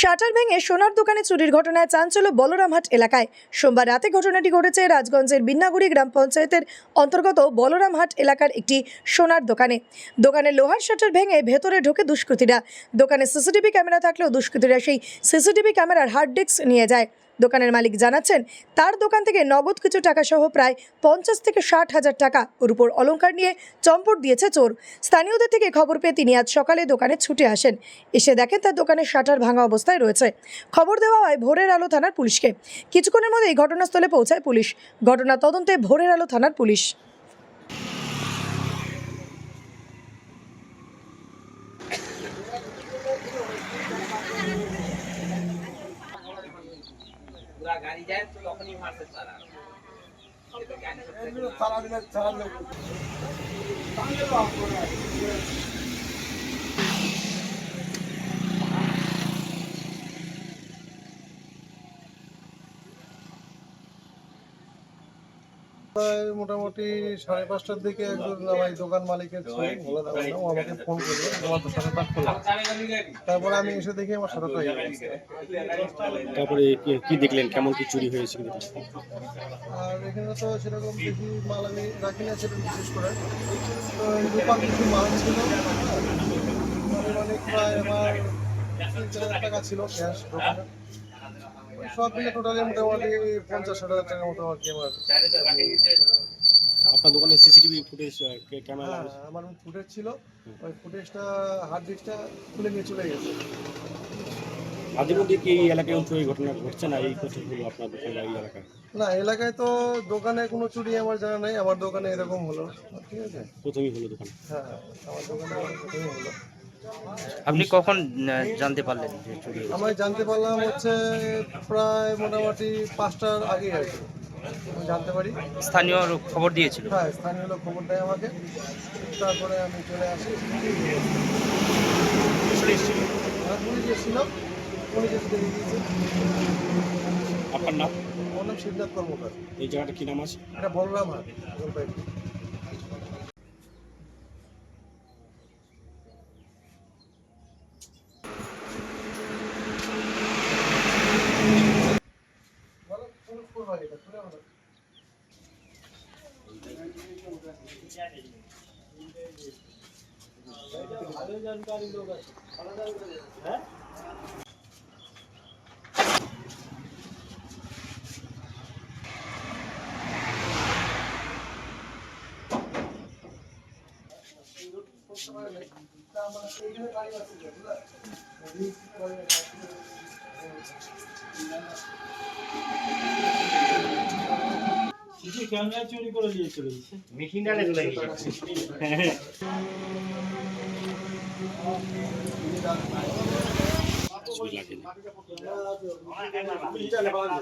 Shutter ভেঙে সোনার দোকানে চুরির ঘটনায় চাঞ্চল্য বলরামহাট এলাকায়। সোমবার রাতে ঘটনাটি ঘটেছে রাজগঞ্জের বিন্নাগুড়ি গ্রাম পঞ্চায়েতের অন্তর্গত বলরামহাট এলাকার একটি সোনার দোকানে। দোকানে লোহার শাটার ভেঙে ভেতরে ঢোকে দুষ্কৃতীরা। দোকানে সিসিটিভি ক্যামেরা থাকলেও দুষ্কৃতীরা সেই সিসিটিভি ক্যামেরার হার্ড ডিস্ক নিয়ে যায়। দোকানের মালিক জানাচ্ছেন, তার দোকান থেকে নগদ কিছু টাকা সহ প্রায় পঞ্চাশ থেকে ষাট হাজার টাকা ওর উপর অলঙ্কার নিয়ে চম্পট দিয়েছে চোর। স্থানীয়দের থেকে খবর পেয়ে তিনি আজ সকালে দোকানে ছুটে আসেন। এসে দেখেন তার দোকানের শাটার ভাঙা অবস্থায় রয়েছে। খবর দেওয়া হয় ভোরের আলো থানার পুলিশকে। কিছুক্ষণের মধ্যেই ঘটনাস্থলে পৌঁছায় পুলিশ। ঘটনা তদন্তে ভোরের আলো থানার পুলিশ। গাড়ি যায় তখনই মারতে তারা। প্রায় মোটামুটি সাড়ে পাঁচটার দিকে একজন আমার দোকান মালিকের ছেলে ও আমাকে ফোন করল তোমার তো সাড়ে পাঁচ করলাম। তারপরে আমি এসে দেখি আমার সাড়ে গেছে। তারপরে কি- দেখলেন? কেমন কি চুরি হয়েছিল আর এখানে তো সেরকম বেশি মাল আমি রাখি না সেটা বিশেষ করে। তো কিছু মাল ছিল। অনেক প্রায় আমার তিন চার টাকা ছিল ক্যাশ সব মিলে টোটালি মোটামুটি পঞ্চাশ ষাট হাজার টাকার মতো আর কি আমার। আপনার দোকানে সিসিটিভি ফুটেজ ক্যামেরা হ্যাঁ আমার ফুটেজ ছিল। ওই ফুটেজটা হার্ড ডিস্কটা খুলে নিয়ে চলে গেছে। মাঝে মধ্যে কি এই এলাকায় এই ঘটনা ঘটছে না? এই কথাগুলো আপনার দোকান এই এলাকায়? না এলাকায় তো দোকানে কোনো চুরি আমার জানা নেই। আমার দোকানে এরকম হলো। ঠিক আছে? প্রথমেই হলো দোকান। হ্যাঁ আমার দোকানে এরকমই হলো। আপনি কখন জানতে পারলেন যে চুরি হয়েছে? আমি জানতে পারলাম হচ্ছে প্রায় মোটামুটি পাঁচটার আগে আর কি। আমি জানতে পারি। স্থানীয় লোক খবর দিয়েছিল? হ্যাঁ স্থানীয় লোক খবর দেয় আমাকে। তারপরে আমি চলে আসি। হ্যাঁ, পুলিশ এসেছিল। পুলিশ এসে দেখে দিয়েছে। আপনার নাম? আমার নাম শিবনাথ কর্মকার। এই জায়গাটা কি নাম আছে? এটা বলরাম হাট জলপাইগুড়ি। কোন স্কুল হয় এটা? খুলে বলো।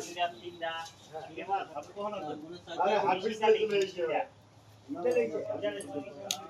ছবি লাগেনি হাত